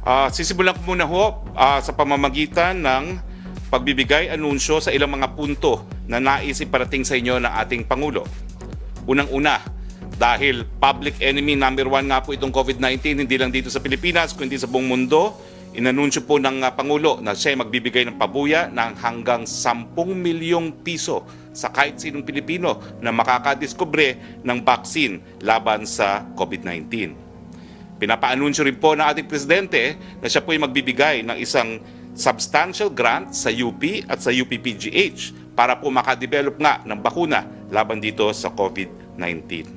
Ah, sisimulan ko muna ho ah, sa pamamagitan ng pagbibigay anunsyo sa ilang mga punto na nais iparating sa inyo ng ating Pangulo. Unang-una, dahil public enemy number one nga po itong COVID-19, hindi lang dito sa Pilipinas, kundi sa buong mundo, inanunsyo po ng ah, Pangulo na siya ay magbibigay ng pabuya ng hanggang 10 milyong piso sa kahit sinong Pilipino na makakadiskubre ng vaccine laban sa COVID-19. Pinapaanunsyo rin po ng ating presidente na siya po ay magbibigay ng isang substantial grant sa UP at sa UPPGH para po makadevelop nga ng bakuna laban dito sa COVID-19.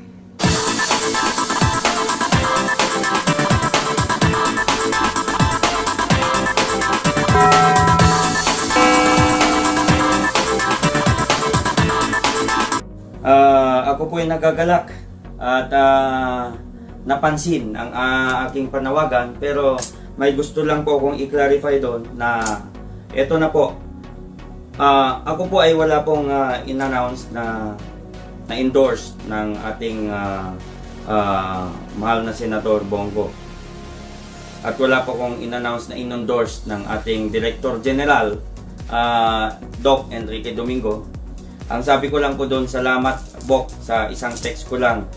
Ah, ako po ay nagagalak at ah, napansin ang ah, aking panawagan pero may gusto lang po akong i-clarify doon na eto na po. Ah, ako po ay wala pong ah, in-announce na na endorse ng ating ah, ah, mahal na senador Bongo. At wala po akong in-announce na in-endorse ng ating Director General ah, Doc Enrique Domingo ang sabi ko lang po doon, salamat Bok sa isang text ko lang.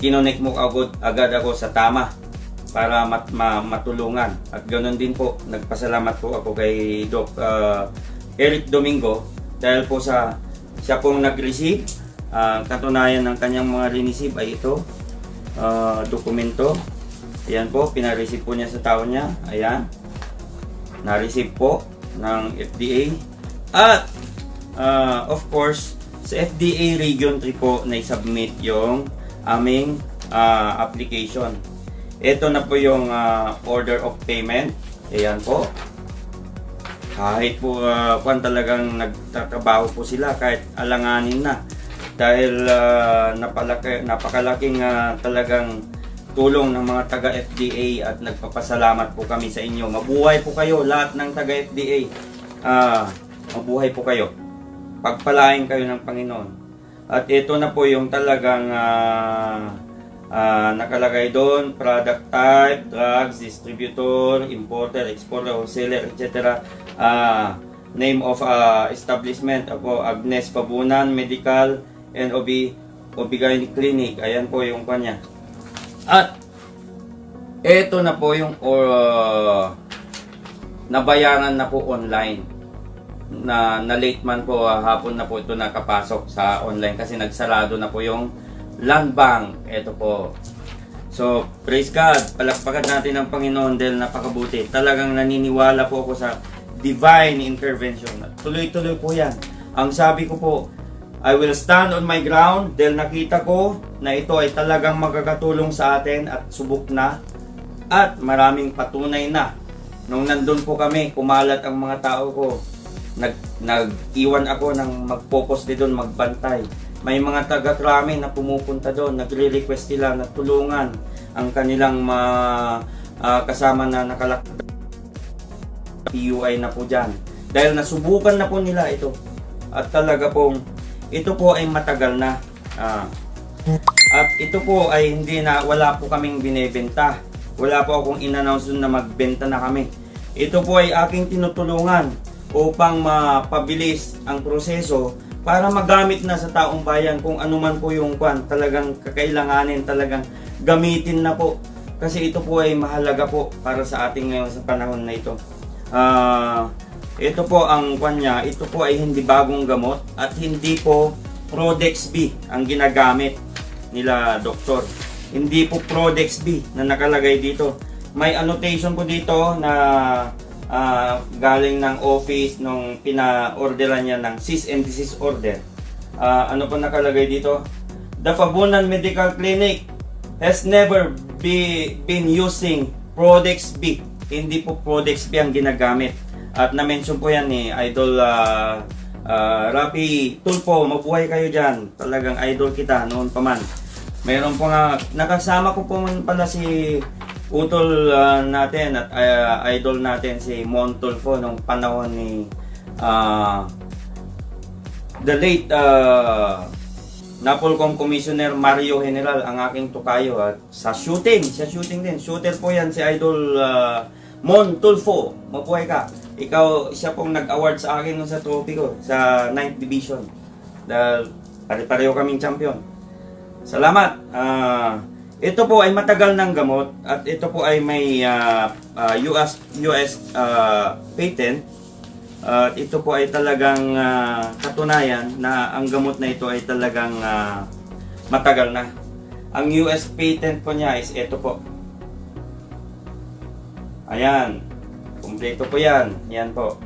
Kinonek mo agad, agad ako sa tama para mat, ma, matulungan. At ganoon din po, nagpasalamat po ako kay Doc uh, Eric Domingo dahil po sa siya pong nag-receive. Ang katunayan ng kanyang mga riniceive ay ito, uh, dokumento. Ayan po, pinareceive po niya sa tao niya. Ayan. Na-receive po ng FDA. At Ah, of course, sa FDA Region 3 po na submit yung aming ah, application. Ito na po yung ah, order of payment. Ayan po. Kahit po uh, kung talagang nagtatrabaho po sila, kahit alanganin na. Dahil ah, napalaki, napakalaking ah, talagang tulong ng mga taga FDA at nagpapasalamat po kami sa inyo. Mabuhay po kayo lahat ng taga FDA. Ah, mabuhay po kayo pagpalain kayo ng Panginoon. At ito na po yung talagang ah, ah, nakalagay doon, product type, drugs, distributor, importer, exporter, wholesaler, etc. Ah, name of ah, establishment, po, Agnes Pabunan Medical and OB, OB-GYN Clinic. Ayan po yung kanya. At ito na po yung uh, nabayaran na po online na na late man po ah, hapon na po ito nakapasok sa online kasi nagsarado na po yung land bank. Ito po. So, praise God. Palakpakan natin ang Panginoon dahil napakabuti. Talagang naniniwala po ako sa divine intervention. Tuloy-tuloy po yan. Ang sabi ko po, I will stand on my ground dahil nakita ko na ito ay talagang magkakatulong sa atin at subok na at maraming patunay na. Nung nandun po kami, kumalat ang mga tao ko nag nag-iwan ako ng mag-focus din doon, magbantay. May mga taga-krami na pumupunta doon, nagre-request sila na tulungan ang kanilang ma, ah, kasama na nakalak PUI na po dyan. Dahil nasubukan na po nila ito. At talaga pong, ito po ay matagal na. Ah. At ito po ay hindi na, wala po kaming binebenta. Wala po akong in-announce na magbenta na kami. Ito po ay aking tinutulungan upang mapabilis ang proseso para magamit na sa taong bayan kung ano man po yung kwan talagang kakailanganin talagang gamitin na po. Kasi ito po ay mahalaga po para sa ating ngayon sa panahon na ito. Ah, ito po ang kwan niya. Ito po ay hindi bagong gamot at hindi po Prodex B ang ginagamit nila doktor. Hindi po Prodex B na nakalagay dito. May annotation po dito na ah, galing ng office nung pina-orderan niya ng cease and desist order. Ah, ano po nakalagay dito? The Fabunan Medical Clinic has never be, been using Prodex B. Hindi po Prodex B ang ginagamit. At na-mention po yan ni Idol ah, ah, Rapi Tulpo. Mabuhay kayo dyan. Talagang idol kita noon pa man. Mayroon po nga, nakasama ko po pala si utol ah, natin at ah, idol natin si Montulfo nung panahon ni ah, the late uh, Napolcom Commissioner Mario General ang aking tukayo at sa shooting, sa shooting din. Shooter po yan si Idol ah, Mon Tulfo, mabuhay ka. Ikaw, siya pong nag-award sa akin nung sa trophy ko, sa 9th Division. Dahil pare-pareho kaming champion. Salamat. Ah, ito po ay matagal ng gamot at ito po ay may ah, ah, US US ah, patent. At ito po ay talagang ah, katunayan na ang gamot na ito ay talagang ah, matagal na. Ang US patent po niya is ito po. Ayan. Kumpleto po yan. Yan po.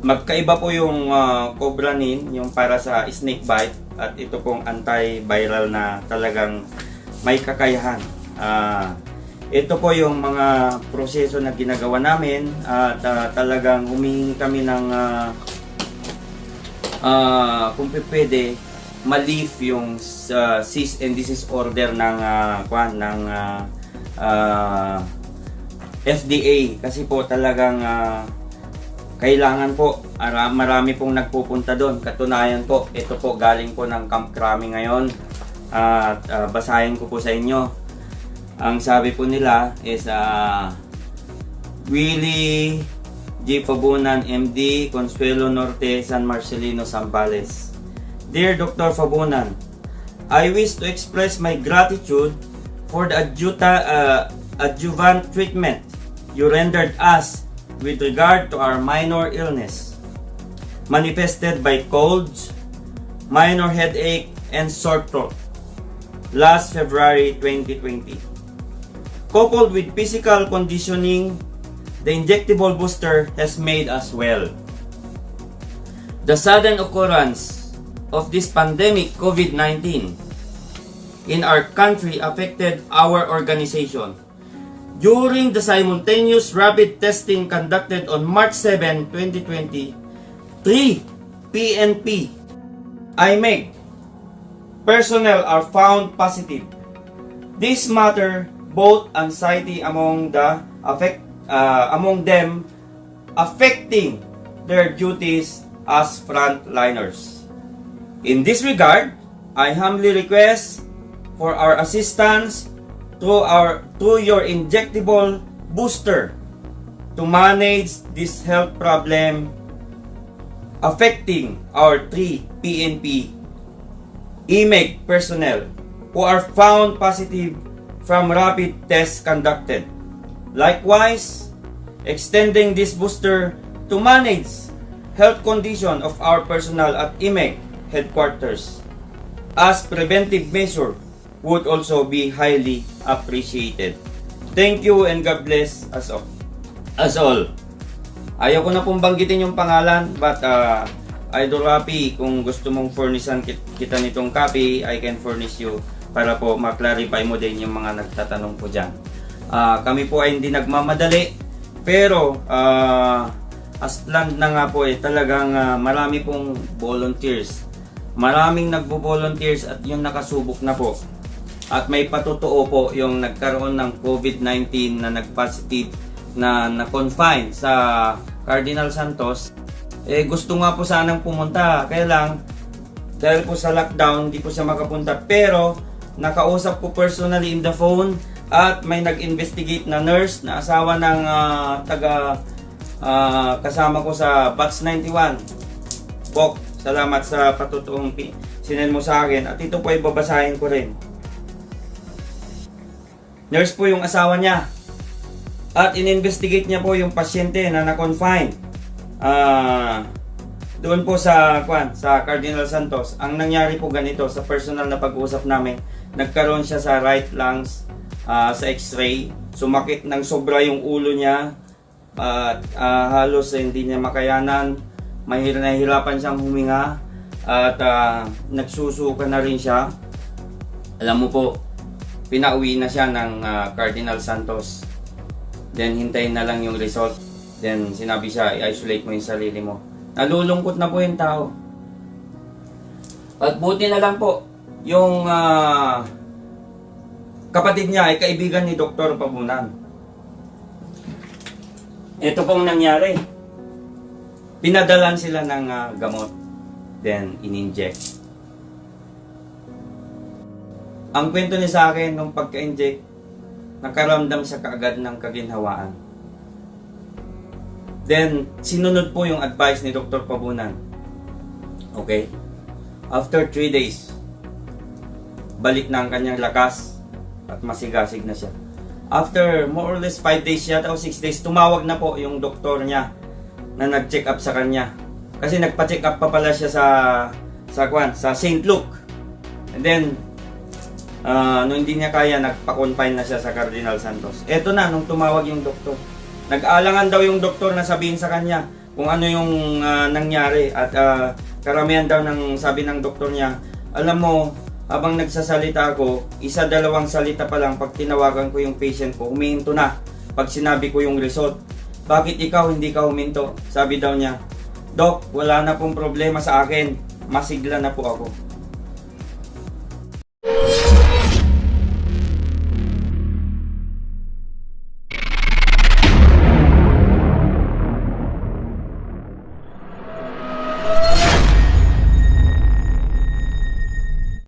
Magkaiba po yung uh, Cobranin, yung para sa snake bite at ito pong antiviral na talagang may kakayahan. Ah, ito po yung mga proseso na ginagawa namin at ah, talagang humingi kami ng ah, ah, kung pwede ma-leave yung sa cease and desist order ng ah, kwan ng ah, ah, FDA kasi po talagang ah, kailangan po ara- marami pong nagpupunta doon. Katunayan po ito po galing po ng Camp Crami ngayon at ah, basahin ko po sa inyo ang sabi po nila is ah, Willie G. Fabunan, MD, Consuelo Norte, San Marcelino, Zambales. Dear Dr. Fabunan, I wish to express my gratitude for the adjuta, uh, adjuvant treatment you rendered us with regard to our minor illness, manifested by colds, minor headache, and sore throat last February 2020. Coupled with physical conditioning, the injectable booster has made us well. The sudden occurrence of this pandemic COVID-19 in our country affected our organization. During the simultaneous rapid testing conducted on March 7, 2020, three PNP IMEG personnel are found positive. This matter both anxiety among the affect uh, among them affecting their duties as frontliners. In this regard, I humbly request for our assistance through our through your injectable booster to manage this health problem affecting our three PNP IMEG personnel who are found positive from rapid tests conducted. Likewise, extending this booster to manage health condition of our personnel at IMEG headquarters as preventive measure would also be highly appreciated. Thank you and God bless us all. As all. Ayaw ko na pong banggitin yung pangalan but uh, Idol Rapi, kung gusto mong furnishan kit- kita nitong copy, I can furnish you para po ma-clarify mo din yung mga nagtatanong po dyan. Ah, kami po ay hindi nagmamadali, pero ah, as planned na nga po eh, talagang ah, marami pong volunteers. Maraming nagbo-volunteers at yung nakasubok na po. At may patotoo po yung nagkaroon ng COVID-19 na nag-positive na na-confine sa Cardinal Santos. Eh gusto nga po sanang pumunta, kaya lang dahil po sa lockdown, hindi po siya makapunta. Pero nakausap ko personally in the phone at may nag-investigate na nurse na asawa ng ah, taga ah, kasama ko sa Batch 91. Bok, salamat sa patutuong sinend mo sa akin at ito po ay babasahin ko rin. Nurse po yung asawa niya. At in-investigate niya po yung pasyente na na-confine. Ah, doon po sa kwan, sa Cardinal Santos. Ang nangyari po ganito sa personal na pag-usap namin, nagkaroon siya sa right lungs ah, sa x-ray. Sumakit ng sobra yung ulo niya. At ah, halos hindi niya makayanan. Mahir nahihirapan siyang huminga. At ah, nagsusuka na rin siya. Alam mo po, pinauwi na siya ng ah, Cardinal Santos. Then hintayin na lang yung result. Then sinabi siya, i-isolate mo yung sarili mo. Nalulungkot na po yung tao. At buti na lang po, yung ah, kapatid niya ay kaibigan ni Dr. Pabunan. Ito pong nangyari. Pinadalan sila ng ah, gamot. Then, in-inject. Ang kwento niya sa akin nung pagka-inject, nakaramdam siya kaagad ng kaginhawaan. Then, sinunod po yung advice ni Dr. Pabunan. Okay? After 3 days, balik na ang kanyang lakas at masigasig na siya. After more or less 5 days yata o 6 days, tumawag na po yung doktor niya na nag-check up sa kanya. Kasi nagpa-check up pa pala siya sa sa kwan, sa St. Luke. And then ah, nung hindi niya kaya, nagpa-confine na siya sa Cardinal Santos. Eto na nung tumawag yung doktor. Nag-alangan daw yung doktor na sabihin sa kanya kung ano yung ah, nangyari at ah, karamihan daw ng sabi ng doktor niya, alam mo, habang nagsasalita ako, isa dalawang salita pa lang pag tinawagan ko yung patient ko, huminto na pag sinabi ko yung result. Bakit ikaw hindi ka huminto? Sabi daw niya, Dok, wala na pong problema sa akin. Masigla na po ako.